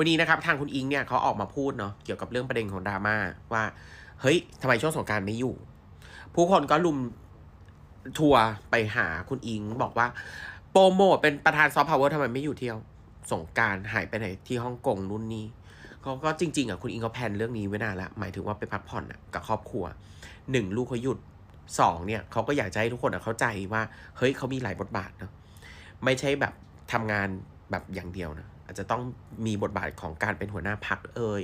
วันนี้นะครับทางคุณอิงเนี่ยเขาออกมาพูดเนาะเกี่ยวกับเรื่องประเด็นของดราม่าว่า เฮ้ยทำไมช่วงสงการไม่อยู่ ผู้คนก็ลุมทัวร์ไปหาคุณอิงบอกว่า โปรโมทเป็นประธานซอฟต์พาวเวอร์ทำไมไม่อยู่เที่ยวสงการหายไปไหนที่ฮ่องกงนู่นนี่เขาก็จริง ๆอะคุณอิงเขาแพลนเรื่องนี้ไว้นานละหมายถึงว่าไปพักผ่อนอะกับครอบครัวหนึ่งลูกเขาหยุดสองเนี่ยเขาก็อยากจะให้ทุกคนอะเข้าใจว่า เฮ้ยเขามีหลายบทบาทเนาะไม่ใช่แบบทำงาน แบบอย่างเดียวนะอาจจะต้องมีบทบาทของการเป็นหัวหน้าพักเอ่ย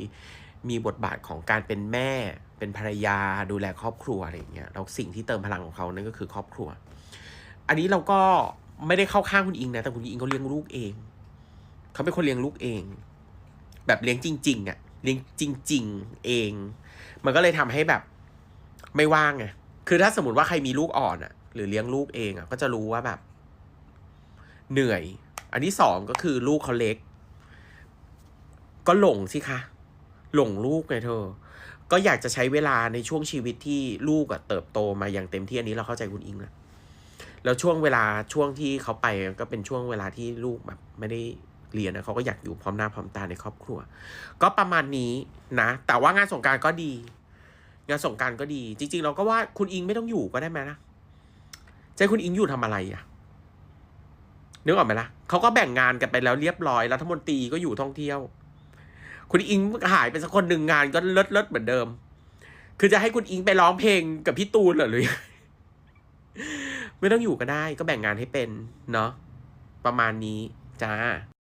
มีบทบาทของการเป็นแม่ เป็นภรรยาดูแลครอบครัวอะไรอย่างเงี้ยแล้วสิ่งที่เติมพลังของเขานั่นก็คือครอบครัว อันนี้เราก็ไม่ได้เข้าข้างคุณอิงนะแต่คุณอิงเขาเลี้ยงลูกเอง เขาเป็นคนเลี้ยงลูกเอง แบบเลี้ยงจริงๆอะ่ะเลี้ยงจริง ๆ เอง มันก็เลยทำให้แบบไม่ว่างไงคือถ้าสมมติว่าใครมีลูกอ่อนอะ่ะ หรือเลี้ยงลูกเองอะ่ะ ก็จะรู้ว่าแบบ เหนื่อย อันที่สองก็คือลูกเขาเล็ก ก็หลงสิคะหลงลูกไงเธอ ก็อยากจะใช้เวลาในช่วงชีวิตที่ลูกอะเติบโตมาอย่างเต็มที่อันนี้เราเข้าใจคุณอิงนะแล้วช่วงเวลาช่วงที่เขาไปก็เป็นช่วงเวลาที่ลูกแบบไม่ได้เรียนนะเขาก็อยากอยู่พร้อมหน้าพร้อมตาในครอบครัว ก็ประมาณนี้นะ แต่ว่างานสงการก็ดี งานสงการก็ดี จริง ๆ เราก็ว่าคุณอิงไม่ต้องอยู่ก็ได้ไหมนะใจคุณอิงอยู่ทำอะไรอะ นึกออกไหมล่ะเขาก็แบ่งงานกันไปแล้วเรียบร้อยรัฐมนตรีก็อยู่ท่องเที่ยว คุณอิงหายไปสักคนหนึ่งงานก็เลิศเลิศเหมือนเดิม คือจะให้คุณอิงไปร้องเพลงกับพี่ตูนเหรอหรือไม่ต้องอยู่ก็ได้ ก็แบ่งงานให้เป็น เนาะประมาณนี้จ้า